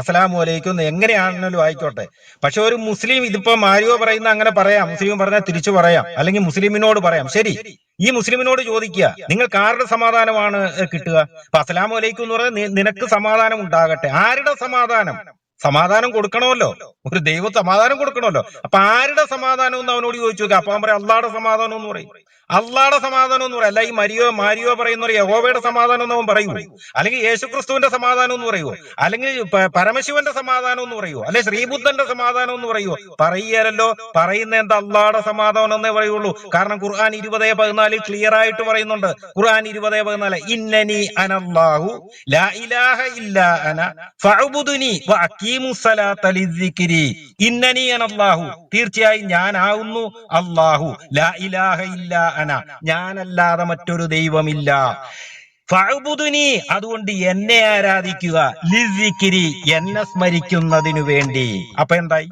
അസ്സലാമു അലൈക്കും. എങ്ങനെയാണെങ്കിലും ആയിക്കോട്ടെ. പക്ഷെ ഒരു മുസ്ലിം ഇതിപ്പോ മാരിയോ പറയുന്ന അങ്ങനെ പറയാം. മുസ്ലിം പറഞ്ഞാൽ തിരിച്ചു പറയാം. അല്ലെങ്കിൽ മുസ്ലിമിനോട് പറയാം. ശരി. ഈ മുസ്ലിമിനോട് ചോദിക്കുക. നിങ്ങൾക്ക് ആരുടെ സമാധാനമാണ് കിട്ടുക? അപ്പൊ അസ്സലാമു അലൈക്കും എന്ന് പറഞ്ഞാൽ നിനക്ക് സമാധാനം ഉണ്ടാകട്ടെ. ആരുടെ സമാധാനം? സമാധാനം കൊടുക്കണമല്ലോ. ഒരു ദൈവം സമാധാനം കൊടുക്കണമല്ലോ. അപ്പൊ ആരുടെ സമാധാനം എന്ന് അവനോട് ചോദിച്ചു നോക്കുക അപ്പൊ അവൻ പറയാം അള്ളാടെ സമാധാനം എന്ന് പറയും. അള്ളാടെ സമാധാനം എന്ന് പറയാം. അല്ല ഈ മരിയോ മാരിയോ പറയുന്ന ഒരു യഹോവയുടെ സമാധാനം എന്ന് അവൻ പറയൂ. അല്ലെങ്കിൽ യേശുക്രിസ്തുവിന്റെ സമാധാനം എന്ന് പറയുമോ അല്ലെങ്കിൽ പരമശിവന്റെ സമാധാനം എന്ന് പറയുമോ അല്ലെ ശ്രീബുദ്ധന്റെ സമാധാനം എന്ന് പറയുമോ പറയുകയല്ലോ പറയുന്ന എന്താ അള്ളാടെ സമാധാനം എന്നേ പറയുള്ളൂ. കാരണം ഖുർആൻ ഇരുപതേ പതിനാലിൽ ക്ലിയർ ആയിട്ട് പറയുന്നുണ്ട്. ഖുർആൻ ഇരുപതേ പതിനാല് ഇന്നനി അനല്ലാഹു ലാ ഇലാഹ അന ഫഅ്ബുദുനി ഇന്നനി അനല്ലാഹു. തീർച്ചയായും ഞാനാവുന്നു അല്ലാഹു ലാ ഇലാഹ ഇല്ലാ അന ഞാനല്ലാതെ മറ്റൊരു ദൈവമില്ല. ഫഅബുദുനി അതുകൊണ്ട് എന്നെ ആരാധിക്കുക. ലിസിക്കിരി എന്നെ സ്മരിക്കുന്നതിനു വേണ്ടി. അപ്പൊ എന്തായി?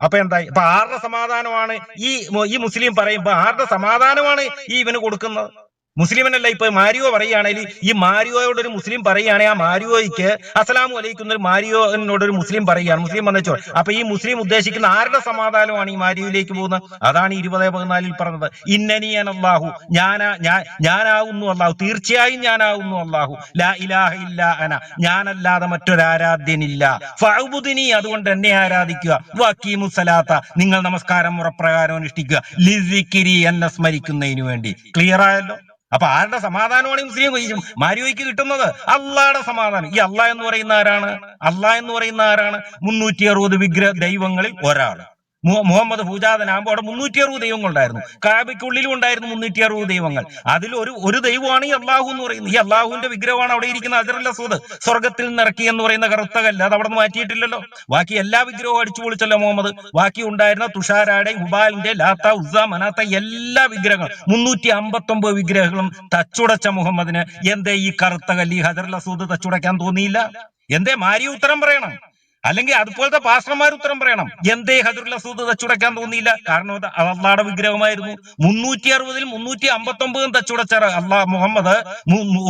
അപ്പൊ എന്തായി? അപ്പൊ ആരുടെ സമാധാനമാണ് ഈ ഈ മുസ്ലിം പറയുമ്പോ ആരുടെ സമാധാനമാണ് ഈ ഇവന് കൊടുക്കുന്നത്? മുസ്ലിമിനല്ല ഇപ്പൊ മാരിയോ പറയുകയാണെങ്കിൽ ഈ മാരിയോയോട് ഒരു മുസ്ലിം പറയുകയാണെങ്കിൽ ആ മാരിയോയ്ക്ക് അസലാമു അലൈക്കും ഒരു മാരിയോനോട് ഒരു മുസ്ലിം പറയുകയാണ്. മുസ്ലിം വന്നച്ചോ അപ്പൊ ഈ മുസ്ലിം ഉദ്ദേശിക്കുന്ന ആരുടെ സമാധാനമാണ് ഈ മാരിയോയിലേക്ക് പോകുന്നത്? അതാണ് ഇരുപത് പതിനാലിൽ പറഞ്ഞത്. ഇന്നനിയൻ അള്ളാഹു ഞാനാ ഞാൻ ഞാനാവുന്നു അള്ളാഹു. തീർച്ചയായും ഞാനാവുന്നു അള്ളാഹു. ലാ ഇലാഹ ഇല്ല അന. ഞാനല്ലാതെ മറ്റൊരാരാധ്യനില്ല. ഫഅ്ബുദിനി അതുകൊണ്ട് എന്നെ ആരാധിക്കുക. വക്കീമു സലാത്ത നിങ്ങൾ നമസ്കാരം മുറപ്രകാരം അനുഷ്ഠിക്കുക. ലിസിക്കിരി എന്നെ സ്മരിക്കുന്നതിന് വേണ്ടി. ക്ലിയർ ആയല്ലോ? അപ്പൊ ആരുടെ സമാധാനമാണ് ഈ മുസ്ലിം മാരിയോയ്ക്ക് കിട്ടുന്നത് അള്ളായുടെ സമാധാനം. ഈ അള്ളാഹ് എന്ന് പറയുന്ന ആരാണ്? അള്ളാഹ് എന്ന് പറയുന്ന ആരാണ്? മുന്നൂറ്റി അറുപത് വിഗ്രഹ ദൈവങ്ങളിൽ ഒരാൾ. മുഹമ്മദ് പൂജാതനാകുമ്പോൾ അവിടെ മുന്നൂറ്റി അറുപത് ദൈവങ്ങളുണ്ടായിരുന്നു കാബയ്ക്കുള്ളിലും ഉണ്ടായിരുന്നു മുന്നൂറ്റി അറുപത് ദൈവങ്ങൾ. അതിൽ ഒരു ഒരു ദൈവമാണ് ഈ അള്ളാഹു എന്ന് പറയുന്നത്. ഈ അള്ളാഹുവിന്റെ വിഗ്രഹമാണ് അവിടെ ഇരിക്കുന്ന അജറുൽ അസൂദ് സ്വർഗത്തിൽ നിന്ന് ഇറക്കി എന്ന് പറയുന്ന കറുത്ത കല്ല് അത് അവിടെ നിന്ന് മാറ്റിയിട്ടില്ലല്ലോ. ബാക്കി എല്ലാ വിഗ്രഹവും അടിച്ചു പൊളിച്ചല്ലോ മുഹമ്മദ്. ബാക്കി ഉണ്ടായിരുന്ന തുഷാരാടെ ഹുബാലിന്റെ ലാത്ത ഉസ മനാത്ത എല്ലാ വിഗ്രഹങ്ങളും. മുന്നൂറ്റി അമ്പത്തൊമ്പത് വിഗ്രഹങ്ങളും തച്ചുടച്ച മുഹമ്മദിന്. എന്തേ ഈ കറുത്ത കല്ല്? ഈ ഹജറുൽ അസൂദ് തച്ചുടയ്ക്കാൻ തോന്നിയില്ല. എന്തേ? മാരി ഉത്തരം പറയണം. അല്ലെങ്കിൽ അതുപോലത്തെ പാസ്റ്റർമാർ ഉത്തരം പറയണം. എന്തേ ഹജറുൽ സൂദ് തച്ചുടക്കാൻ തോന്നിയില്ല. കാരണം അത് അള്ളാടെ വിഗ്രഹമായിരുന്നു. മുന്നൂറ്റി അറുപതിൽ മുന്നൂറ്റി അമ്പത്തി ഒമ്പതും തച്ചുടച്ച അള്ളാഹ് മുഹമ്മദ്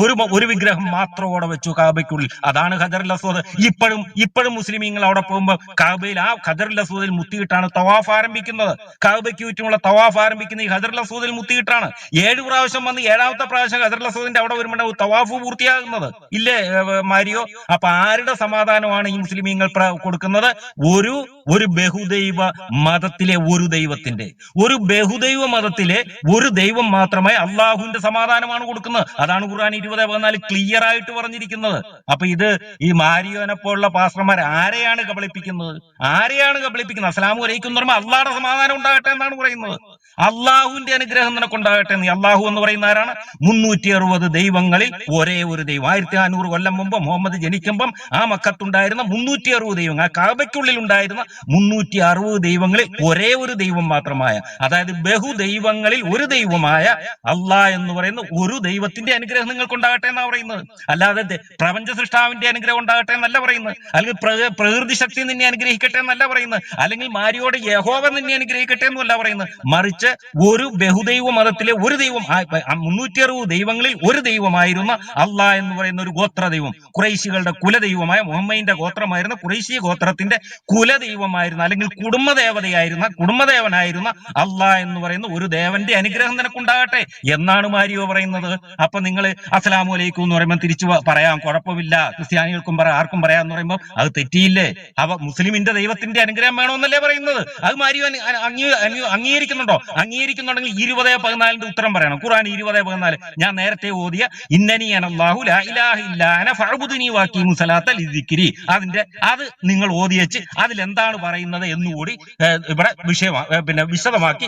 ഒരു ഒരു വിഗ്രഹം മാത്രം വെച്ചു കാബയ്ക്കുള്ളിൽ. അതാണ് ഹജറുൽ അസൂദ് ഇപ്പോഴും ഇപ്പോഴും മുസ്ലിമീങ്ങൾ അവിടെ പോകുമ്പോൾ കാബയിൽ ആ ഹജറുൽ അസൂദിൽ മുത്തിയിട്ടാണ് തവാഫ് ആരംഭിക്കുന്നത്. കാബയ്ക്ക് ചുറ്റുമുള്ള തവാഫ് ആരംഭിക്കുന്ന ഈ ഹജറുൽ അസൂദിൽ മുത്തിയിട്ടാണ്. ഏഴ് പ്രാവശ്യം വന്ന് ഏഴാമത്തെ പ്രാവശ്യം ഹജറുൽ അസൂദിന്റെ അവിടെ വരുമ്പോൾ തവാഫ് പൂർത്തിയാകുന്നത്. ഇല്ലേ മാരിയോ? അപ്പൊ ആരുടെ സമാധാനമാണ് ഈ മുസ്ലിമീങ്ങൾ കൊടുക്കുന്നത് ഒരു ഒരു ബഹുദൈവ മതത്തിലെ ഒരു ദൈവത്തിന്റെ ഒരു ബഹുദൈവ മതത്തിലെ ഒരു ദൈവം മാത്രമേ അള്ളാഹുവിന്റെ സമാധാനമാണ് കൊടുക്കുന്നത്. അതാണ് ഖുർആൻ ഇരുപത് പതിനാല് ക്ലിയർ ആയിട്ട് പറഞ്ഞിരിക്കുന്നത്. അപ്പൊ ഇത് ഈ മാരിയോനെ പോലുള്ള പാസ്റ്റർമാർ ആരെയാണ് കബളിപ്പിക്കുന്നത്? ആരെയാണ് കബളിപ്പിക്കുന്നത്? അസ്ലാമു പറയുമ്പോൾ അള്ളാഹുടെ സമാധാനം ഉണ്ടാകട്ടെ എന്നാണ് പറയുന്നത്. അള്ളാഹുവിന്റെ അനുഗ്രഹം നിനക്ക് ഉണ്ടാകട്ടെ എന്ന് അള്ളാഹു എന്ന് പറയുന്ന ആരാണ്? മുന്നൂറ്റി അറുപത് ദൈവങ്ങളിൽ ഒരേ ഒരു ദൈവം. ആയിരത്തി നാനൂറ് കൊല്ലം മുമ്പ് മുഹമ്മദ് ജനിക്കുമ്പം ആ മക്കത്തുണ്ടായിരുന്ന മുന്നൂറ്റി അറുപത് ദൈവങ്ങൾ ആ കാബയ്ക്കുള്ളിൽ ഉണ്ടായിരുന്ന മുന്നൂറ്റി അറുപത് ദൈവങ്ങളിൽ ഒരേ ഒരു ദൈവം മാത്രമായ അതായത് ബഹുദൈവങ്ങളിൽ ഒരു ദൈവമായ അള്ളാ എന്ന് പറയുന്ന ഒരു ദൈവത്തിന്റെ അനുഗ്രഹം നിങ്ങൾക്ക് ഉണ്ടാകട്ടെ എന്നാണ് പറയുന്നത്. അല്ലാതെ പ്രപഞ്ച സൃഷ്ടാവിന്റെ അനുഗ്രഹം ഉണ്ടാകട്ടെ എന്നല്ല പറയുന്നത്. അല്ലെങ്കിൽ പ്രകൃതി ശക്തി നിന്നെ അനുഗ്രഹിക്കട്ടെ എന്നല്ല പറയുന്നത്. അല്ലെങ്കിൽ മാരിയോട് യഹോവ നിന്നെ അനുഗ്രഹിക്കട്ടെ എന്നല്ല പറയുന്നത്. മറിച്ച് ഒരു ബഹുദൈവ മതത്തിലെ ഒരു ദൈവം മുന്നൂറ്റി അറുപത് ദൈവങ്ങളിൽ ഒരു ദൈവമായിരുന്ന അള്ളാ എന്ന് പറയുന്ന ഒരു ഗോത്ര ദൈവം കുറേശികളുടെ കുലദൈവമായ മുഹമ്മദിന്റെ ഗോത്രമായിരുന്ന കുറേശി ഗോത്രത്തിന്റെ കുലദൈവമായിരുന്ന അല്ലെങ്കിൽ കുടുംബദേവതയായിരുന്ന കുടുംബദേവനായിരുന്ന അള്ളാ എന്ന് പറയുന്ന ഒരു ദേവന്റെ അനുഗ്രഹം നിനക്കുണ്ടാകട്ടെ എന്നാണ് മാരിയോ പറയുന്നത്. അപ്പൊ നിങ്ങൾ അസ്സലാമു അലൈക്കും എന്ന് പറയുമ്പോൾ തിരിച്ചു പറയാം. കുഴപ്പമില്ല. ക്രിസ്ത്യാനികൾക്കും പറയാം ആർക്കും പറയാം എന്ന് പറയുമ്പോൾ അത് തെറ്റിയില്ലേ? അവ മുസ്ലിമിന്റെ ദൈവത്തിന്റെ അനുഗ്രഹം വേണമെന്നല്ലേ പറയുന്നത്? അത് മാരിയോ അംഗീ- അംഗീ- അംഗീ- അംഗീകരിക്കുന്നുണ്ടോ? അംഗീകരിക്കുന്നുണ്ടെങ്കിൽ ഇരുപത് പതിനാലിന്റെ ഉത്തരം പറയണം. ഖുറാൻ ഇരുപത് പതിനാല്. ഞാൻ നേരത്തെ ഓതിയ ഇന്നനി ലാ ഇലാഹ ഇല്ലാ അന ഫഅ്ബുദുനി വഖീമു സലാത്ത ലിദ്ദിക്രി. അതിന്റെ അത് നിങ്ങൾ ഓതിയച്ച് അതിൽ എന്താണ് പറയുന്നത് എന്നുകൂടി ഇവിടെ വിഷയമാ പിന്നെ വിശദമാക്കി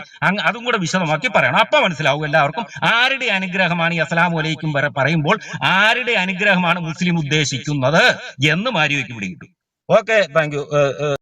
അതും കൂടെ വിശദമാക്കി പറയണം. അപ്പൊ മനസ്സിലാവും എല്ലാവർക്കും ആരുടെ അനുഗ്രഹമാണ് ഈ അസ്സലാമു അലൈക്കും വരെ പറയുമ്പോൾ ആരുടെ അനുഗ്രഹമാണ് മുസ്ലിം ഉദ്ദേശിക്കുന്നത് എന്ന് മാരിവയ്ക്ക് പിടികിട്ടും ഓക്കെ താങ്ക് യു.